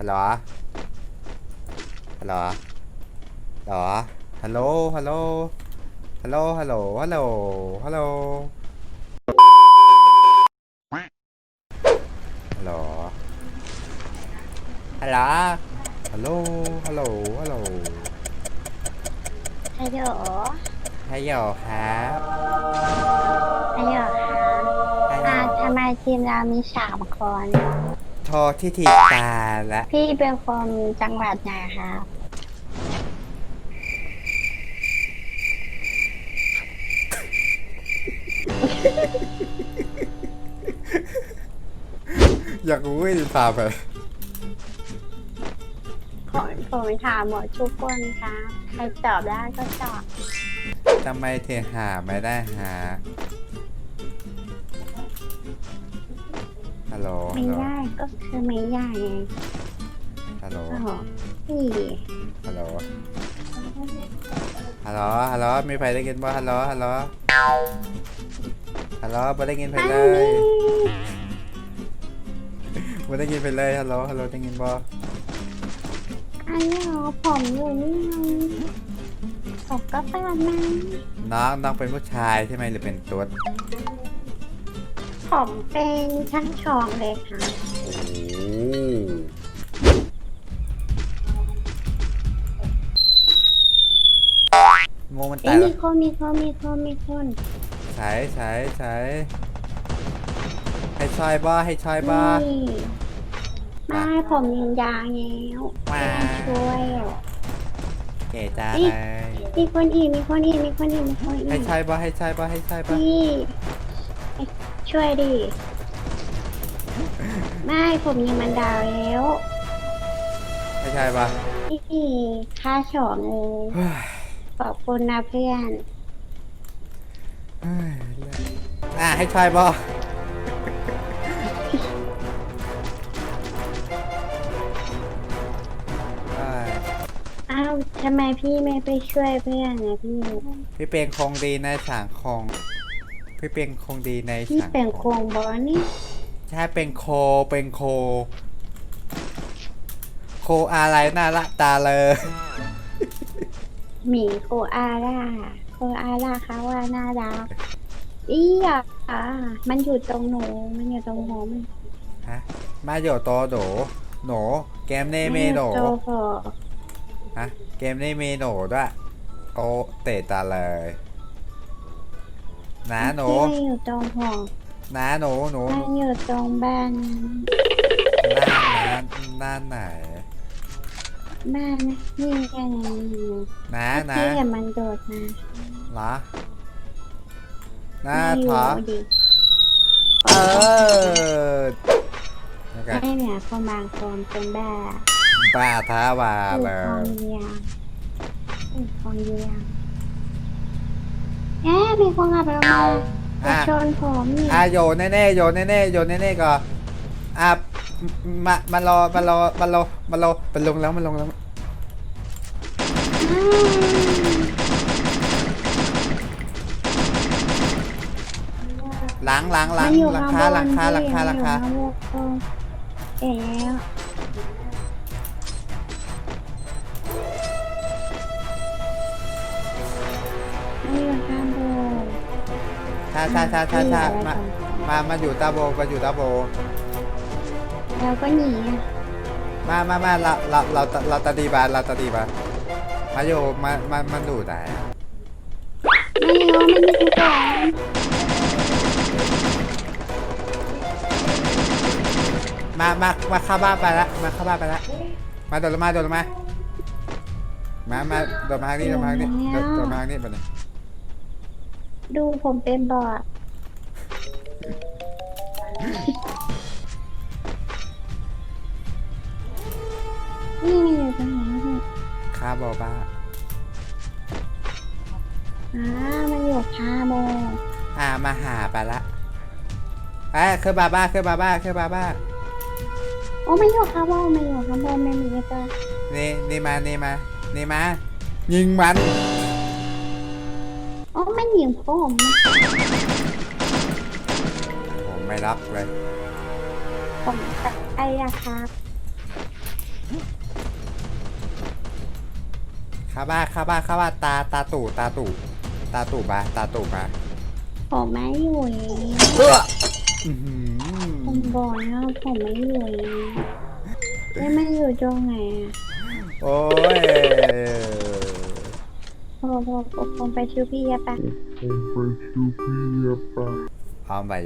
ฮัลโหลฮัลโหล ฮัลโหล ฮัลโหล ฮัลโหล ฮัลโหล ฮัลโหล ฮัลโหล ฮัลโหล ฮัลโหล ฮัลโหล ฮัลโหล ฮัลโหล ฮัลโหลฮัลโหลฮัลโหลครับฮัลโหลค่ะฮัลโหลอ่าทำไมทีมเรามีสามคนโทรที่ทีตาละพี่เป็นคนจังหวัดไหนครับอยากรู้ไม่พาไปผมผมถามหมดทุกคนครับใครตอบได้ก็ตอบทำไมเธอหาไม่ได้หา ฮัลโหลฮัไม่ลโหลได้ก็คือไม่ได้ไงฮัลโหลโอ้โหพี่ฮัลโหลฮัลโหลฮัลโหลมีใครได้ยินบ่ฮัลโหลฮัลโหลฮัลโหลบ่ได้ยินไปเลยบ่ได้ยินไปเลยฮัลโหลฮัลโหลได้ยินบ่อันนี้เหรอผมอยู่นี่ไงผมก็เปิดมาน้องน้องเป็นผู้ชายใช่ไหมหรือเป็นตัว ผมเป็นชั้นสองเลยค่ะโอ้โหงงมันเอ้ตายยมีแล้วคนมีคนมีคนมีคนใช้ใช้ใช้ให้ชอยบ่ให้ชอยบ่นี่ไม่ผมยิงยางแล้วว้าช่วยเก๋จ้านี่เลยมีคนอีกมีคนอีกมีคนอีกมีคนอีให้กชอยบ่ให้ชอยบ่ให้ชอยบ่พี่ ช่วยดิ ไม่ผมยิงมันดาวแล้วให้ชอยบ่พี่ค่าฉองเลยเฮ้ยขอบคุณนะเพื่อน เฮ้ยอะให้ชอยบ่เฮ้ยอ้าวทำไมพี่ไม่ไปช่วยเพื่อนนะพี่ พี่เป็นคงดีในสังคม พี่เป็นคงดีในพี่สังเป็นคโคมงบอลนี่ใช่เป็นโคเป็นโค โคอะไรน่าละตาเลย หมีโคอาร่าโคอาร่าเขาว่าน่ารักอีอะอะมันอยู่ตรงหนูมันอยู่ตรงผมฮะมาโยโตโดโหนเกมเนเมโหนโจโผฮะเกมเนเมโหนด้วยโอเตะตาเลย นะหนูที่มันอยู่ตรงผมนะหนูหนูมันอยู่ตรงบ้านหน้านะหน้าไหนบ้านนะนี่ไงนะนะที่เห็นมันโดดมาเหรอหน้าไม่อยู่ท้อดิเออแล้วกันไม่เนี่ยคนบางคนเป็นบ้าบ้าท้าวาถูกเลคองยเยียงถูกคองเยียง เอ๊ะมีคนขับรถมาไปอะ ชนผมนี่อะโยนแน่ๆโยนแน่ๆโยนแน่ๆก่อนอะมามารอมารอมารอมารอมันลงแล้วมันลงแล้วอ้าวหลังหลังหลัมังนอยู่หลังข้างคาบหลันงคาหลังคาหลังคามันอยู่ข้างบนเอ๋ ช้าช้าช้าช้าช้ามา มา มาอยู่ตาโบมาอยู่ตาโบแล้วก็หนีอะมามามาเราเรา เรา เราตาดีบานเราตาดีบานมาโยมามามันดูไหนอะไม่รู้มันมีทุกอย่างมามามาเข้าบ้านไปละมาเข้าบ้านไปละมาโดดลงมาโดดลงมา มา มาโดดมาทางนี้โดดมาทางนี้โดดโดดมาทางนี้ไปเลย ดูผมเป็นบอดนี่มันอยู่ตรงไหนพี่คาบอบ้าอ่ามันอยู่คาโบอ่ามาหาไปละเอ้ยคือบาบ้าคือบาบ้าคือบาบ้าโอ้มันอยู่คาโบมันอยู่คาโบมันมีตัวนี่นี่มานี่มานี่มายิงมันโอ้ มันยิงผมผมไม่รับเลย ผมตาไอ้ะครับข้าบ้าข้าบ้าข้าบ้าตาตาตู่ตาตู่ตาตู่มาตาตู่มาผมไม่อยู่แล้เอออื้อผมบอกแล้วผมไม่อยู่แล้วแม่อยู่ตรงไหนอะ โอ้ย ผมไปชิวพอพอพอผมไปชูพี่อะปะเอาไป